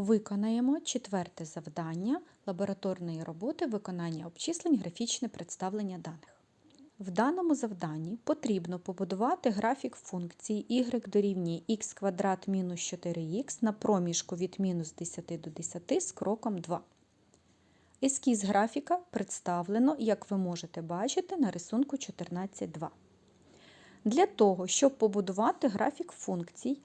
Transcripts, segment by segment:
Виконаємо четверте завдання лабораторної роботи виконання обчислень графічне представлення даних. В даному завданні потрібно побудувати графік функції y дорівнює x квадрат мінус 4х на проміжку від мінус 10 до 10 з кроком 2. Ескіз графіка представлено, як ви можете бачити, на рисунку 14.2. Для того, щоб побудувати графік функцій,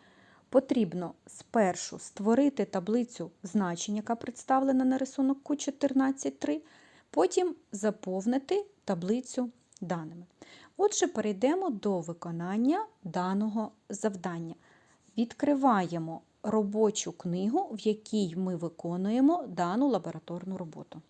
потрібно спершу створити таблицю значень, яка представлена на рисунку 14.3, потім заповнити таблицю даними. Отже, перейдемо до виконання даного завдання. Відкриваємо робочу книгу, в якій ми виконуємо дану лабораторну роботу.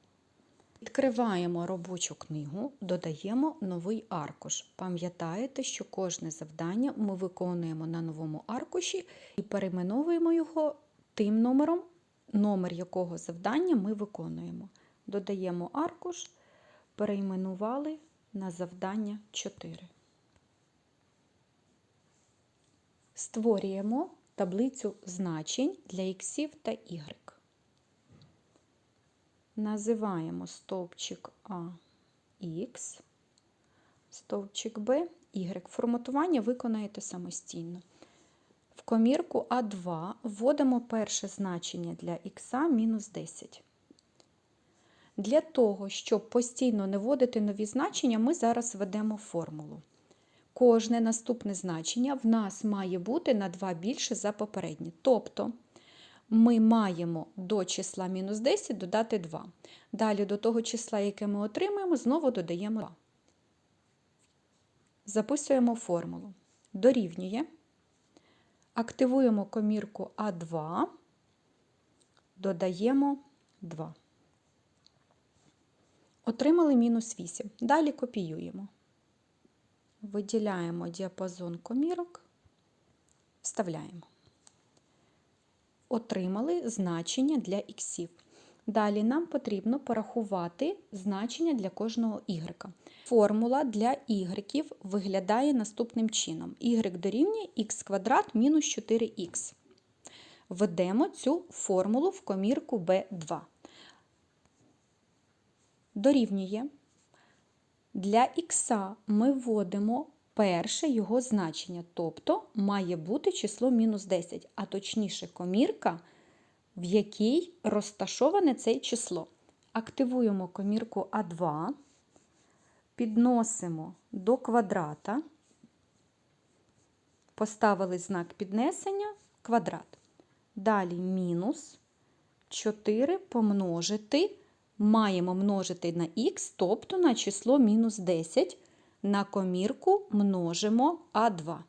Відкриваємо робочу книгу, додаємо новий аркуш. Пам'ятаєте, що кожне завдання ми виконуємо на новому аркуші і перейменовуємо його тим номером, номер якого завдання ми виконуємо. Додаємо аркуш, перейменували на завдання 4. Створюємо таблицю значень для іксів та y. Називаємо стовпчик А Х, стовпчик Б, Y. Форматування виконаєте самостійно. В комірку А2 вводимо перше значення для х мінус 10. Для того, щоб постійно не вводити нові значення, ми зараз введемо формулу. Кожне наступне значення в нас має бути на 2 більше за попереднє. Тобто ми маємо до числа мінус 10 додати 2. Далі до того числа, яке ми отримаємо, знову додаємо 2. Записуємо формулу. Дорівнює. Активуємо комірку А2, додаємо 2. Отримали мінус 8. Далі копіюємо. Виділяємо діапазон комірок, вставляємо отримали значення для іксів. Далі нам потрібно порахувати значення для кожного y. Формула для y виглядає наступним чином: y дорівнює х квадрат мінус 4х. Введемо цю формулу в комірку b2. Дорівнює. Для х ми вводимо перше його значення, тобто має бути число мінус 10, а точніше комірка, в якій розташоване це число. Активуємо комірку А2, підносимо до квадрата, поставили знак піднесення квадрат. Далі мінус 4 помножити, маємо множити на х, тобто на число мінус 10 на комірку множимо А2.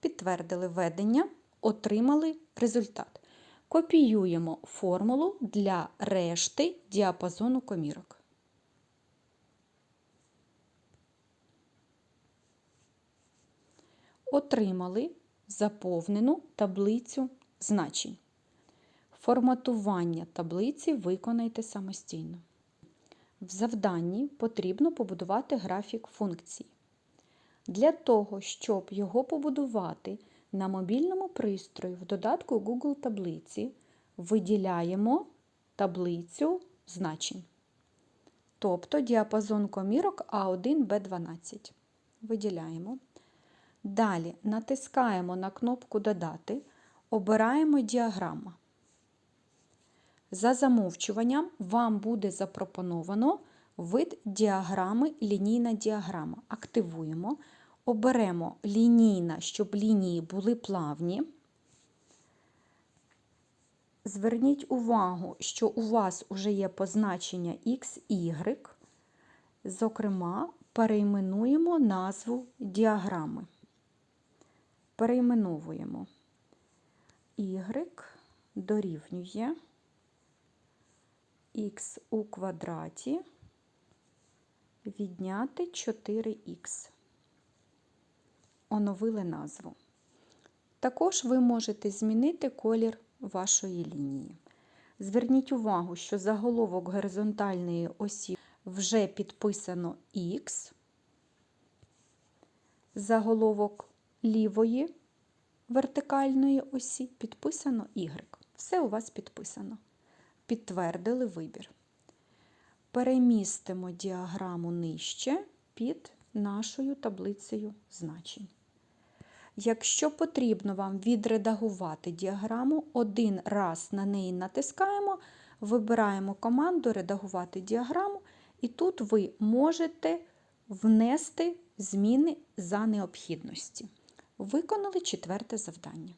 Підтвердили введення, отримали результат. Копіюємо формулу для решти діапазону комірок. Отримали заповнену таблицю значень. Форматування таблиці виконайте самостійно. В завданні потрібно побудувати графік функції. Для того, щоб його побудувати на мобільному пристрої в додатку Google таблиці, виділяємо таблицю значень. Тобто діапазон комірок А1, Б12. Виділяємо. Далі натискаємо на кнопку Додати, обираємо діаграма. За замовчуванням вам буде запропоновано вид діаграми лінійна діаграма. Активуємо, оберемо лінійна, щоб лінії були плавні. Зверніть увагу, що у вас вже є позначення X, Y. Зокрема, перейменуємо назву діаграми. Перейменовуємо Y дорівнює х у квадраті відняти 4х. Оновили назву. Також ви можете змінити колір вашої лінії. Зверніть увагу, що заголовок горизонтальної осі вже підписано Х, заголовок лівої вертикальної осі підписано Y. Все у вас підписано. Підтвердили вибір. Перемістимо діаграму нижче під нашою таблицею значень. Якщо потрібно вам відредагувати діаграму, один раз на неї натискаємо, вибираємо команду Редагувати діаграму, і тут ви можете внести зміни за необхідності. Виконали четверте завдання.